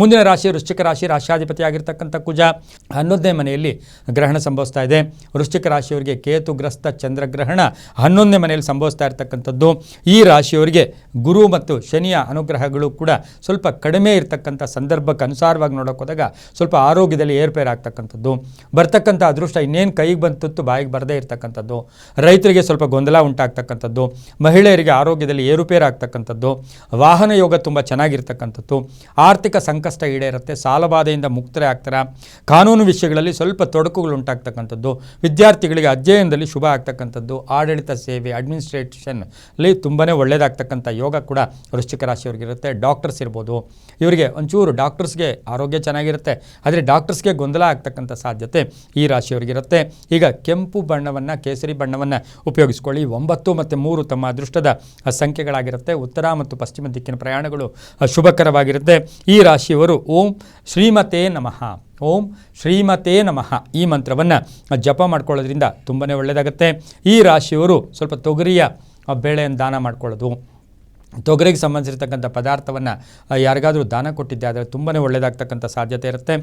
ಮುಂದಿನ ರಾಶಿ ವೃಶ್ಚಿಕ ರಾಶಿ ರಾಶಾಧಿಪತಿಯಾಗಿರ್ತಕ್ಕಂಥ ಕುಜ. ಹನ್ನೊಂದನೇ ಮನೆಯಲ್ಲಿ ಗ್ರಹಣ ಸಂಭವಿಸ್ತಾ ಇದೆ. ವೃಶ್ಚಿಕ ರಾಶಿಯವರಿಗೆ ಕೇತುಗ್ರಸ್ತ ಚಂದ್ರಗ್ರಹಣ ಹನ್ನೊಂದನೇ ಮನೆಯಲ್ಲಿ ಸಂಭವಿಸ್ತಾ ಇರತಕ್ಕಂಥದ್ದು. ಈ ರಾಶಿಯವರಿಗೆ ಗುರು ಮತ್ತು ಶನಿಯ ಅನುಗ್ರಹಗಳು ಕೂಡ ಸ್ವಲ್ಪ ಕಡಿಮೆ ಇರತಕ್ಕಂಥ ಸಂದರ್ಭಕ್ಕೆ ಅನುಸಾರವಾಗಿ ನೋಡೋಕೆ ಹೋದಾಗ ಸ್ವಲ್ಪ ಆರೋಗ್ಯದಲ್ಲಿ ಏರ್ಪೇರ್ ಆಗ್ತಕ್ಕಂಥದ್ದು. ಬರ್ತಕ್ಕಂಥ ಅದೃಷ್ಟ ಇನ್ನೇನು ಕೈಗೆ ಬಂತು ಬಾಯಿಗೆ ಬರದೇ ಇರತಕ್ಕಂಥದ್ದು. ರೈತರಿಗೆ ಸ್ವಲ್ಪ ಗೊಂದಲ ಉಂಟಾಗ್ತಕ್ಕಂಥದ್ದು. ಮಹಿಳೆಯರಿಗೆ ಆರೋಗ್ಯದಲ್ಲಿ ಏರುಪೇರು ಆಗ್ತಕ್ಕಂಥದ್ದು. ವಾಹನ ಯೋಗ ತುಂಬ ಚೆನ್ನಾಗಿರ್ತಕ್ಕಂಥದ್ದು. ಆರ್ಥಿಕ ಸಂಕಷ್ಟ ಈಡೇರುತ್ತೆ ಸಾಲಬಾಧೆಯಿಂದ ಮುಕ್ತರೇ ಆಗ್ತಾರೆ? ಕಾನೂನು ವಿಷಯಗಳಲ್ಲಿ ಸ್ವಲ್ಪ ತೊಡಕುಗಳು ಉಂಟಾಗ್ತಕ್ಕಂಥದ್ದು, ವಿದ್ಯಾರ್ಥಿಗಳಿಗೆ ಅಧ್ಯಯನದಲ್ಲಿ ಶುಭ ಆಗ್ತಕ್ಕಂಥದ್ದು, ಆಡಳಿತ ಸೇವೆ ಅಡ್ಮಿನಿಸ್ಟ್ರೇಷನ್ ಅಲ್ಲಿ ತುಂಬಾ ಒಳ್ಳೆಯದಾಗ್ತಕ್ಕಂಥ ಯೋಗ ಕೂಡ ವೃಶ್ಚಿಕ ರಾಶಿಯವರಿಗಿರುತ್ತೆ ಡಾಕ್ಟರ್ಸ್ ಇರ್ಬೋದು. ಇವರಿಗೆ ಒಂಚೂರು ಡಾಕ್ಟರ್ಸ್ಗೆ ಆರೋಗ್ಯ ಚೆನ್ನಾಗಿರುತ್ತೆ, ಆದರೆ ಡಾಕ್ಟರ್ಸ್ಗೆ ಗೊಂದಲ ಆಗ್ತಕ್ಕಂಥ ಸಾಧ್ಯತೆ ಈ ರಾಶಿಯವರಿಗಿರುತ್ತೆ ಈಗ ಕೆಂಪು ಬಣ್ಣವನ್ನು, ಕೇಸರಿ ಬಣ್ಣವನ್ನು ಉಪಯೋಗಿಸ್ಕೊಳ್ಳಿ. ಒಂಬತ್ತು ಮತ್ತು ಮೂರು ತಮ್ಮ ಅದೃಷ್ಟದ ಸಂಖ್ಯೆಗಳಾಗಿರುತ್ತೆ ಉತ್ತರ ಮತ್ತು ಪಶ್ಚಿಮ ದಿಕ್ಕಿನ ಪ್ರಯಾಣಗಳು ಶುಭಕರವಾಗಿರುತ್ತೆ ಈ ರಾಶಿಯವರು ಓಂ ಶ್ರೀಮತೇ ನಮಃ. ಓಂ ಶ್ರೀಮತೇ ನಮಃ. ಈ ಮಂತ್ರವನ್ನು ಜಪ ಮಾಡ್ಕೊಳ್ಳೋದ್ರಿಂದ ತುಂಬನೇ ಒಳ್ಳೆಯದಾಗುತ್ತೆ ಈ ರಾಶಿಯವರು ಸ್ವಲ್ಪ ತೊಗರಿಯ ಬೇಳೆಯನ್ನು ದಾನ ಮಾಡ್ಕೊಳ್ಳೋದು. ತೊಗರಿಗೆ ಸಂಬಂಧಿಸಿರ್ತಕ್ಕಂಥ ಪದಾರ್ಥವನ್ನು ಯಾರಿಗಾದರೂ ದಾನ ಕೊಟ್ಟಿದ್ದೆ, ಆದರೆ ತುಂಬನೇ ಒಳ್ಳೆಯದಾಗ್ತಕ್ಕಂಥ ಸಾಧ್ಯತೆ ಇರುತ್ತೆ.